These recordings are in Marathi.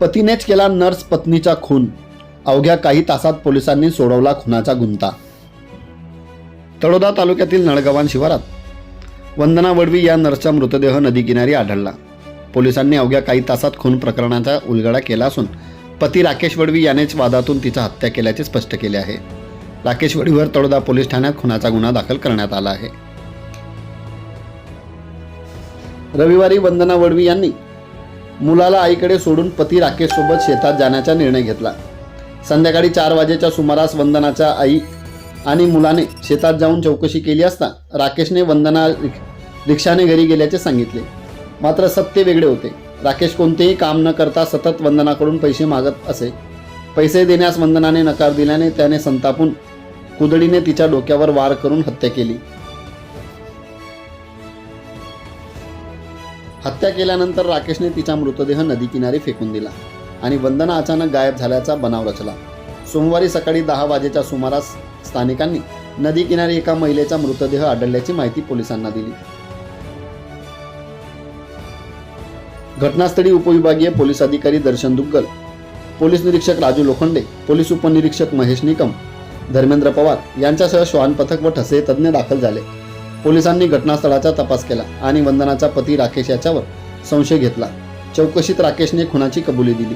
पतीनेच केला नर्स पत्नीचा खून. अवघ्या काही तासात पोलिसांनी सोडवला खुनाचा गुंता. तळोदा तालुक्यातील नळगवान शिवारात. वंदना वडवी या नर्सचा मृतदेह नदीकिनारी आढळला. पोलिसांनी अवघ्या काही तासात खून प्रकरणाचा उलगडा केला असून पती राकेश वडवी यानेच वादातून तिचा हत्या केल्याचे स्पष्ट केले आहे. राकेश वडवीवर तळोदा पोलीस ठाण्यात खुनाचा गुन्हा दाखल करण्यात आला आहे. रविवारी वंदना वडवी यांनी मुलाला आईकडे सोडून पती राकेशसोबत शेतात जाण्याचा निर्णय घेतला. संध्याकाळी चार वाजेच्या सुमारास वंदनाच्या आई आणि मुलाने शेतात जाऊन चौकशी केली असता राकेशने वंदना रिक्षाने घरी गेल्याचे सांगितले. मात्र सत्य वेगळे होते. राकेश कोणतेही काम न करता सतत वंदनाकडून पैसे मागत असे. पैसे देण्यास वंदनाने नकार दिल्याने त्याने संतापून कुदळीने तिच्या डोक्यावर वार करून हत्या केली. हत्या केल्यानंतर राकेशने तिचा मृतदेह नदीकिनारी फेकून दिला आणि वंदना अचानक गायब झाल्याचा बनाव रचला. सोमवारी सकाळी दहा वाजेच्या सुमारास स्थानिकांनी नदीकिनारी एका महिलेचा मृतदेह आढळल्याची माहिती पोलिसांना दिली. घटनास्थळी उपविभागीय पोलीस अधिकारी दर्शन दुग्गल पोलीस निरीक्षक राजू लोखंडे पोलीस उपनिरीक्षक महेश निकम धर्मेंद्र पवार यांच्यासह श्वान पथक व ठसे तज्ज्ञ दाखल झाले. पोलिसांनी घटनास्थळाचा तपास केला आणि वंदनाचा पती राकेश याच्यावर संशय घेतला. चौकशीत राकेशने खुनाची कबुली दिली.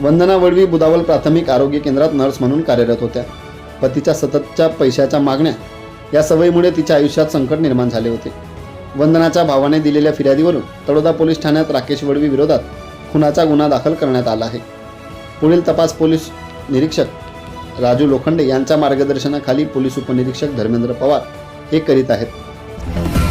वंदना वडवी बुदावल प्राथमिक आरोग्य केंद्रात नर्स म्हणून कार्यरत होत्या. पतीच्या सततच्या पैशाच्या मागण्या या सवयीमुळे तिच्या आयुष्यात संकट निर्माण झाले होते. वंदनाच्या भावाने दिलेल्या फिर्यादीवरून तळोदा पोलीस ठाण्यात राकेश वडवी विरोधात खुनाचा गुन्हा दाखल करण्यात आला आहे. पुढील तपास पोलीस निरीक्षक राजू लोखंडे यांच्या मार्गदर्शनाखाली पोलीस उपनिरीक्षक धर्मेंद्र पवार हे करीत आहेत.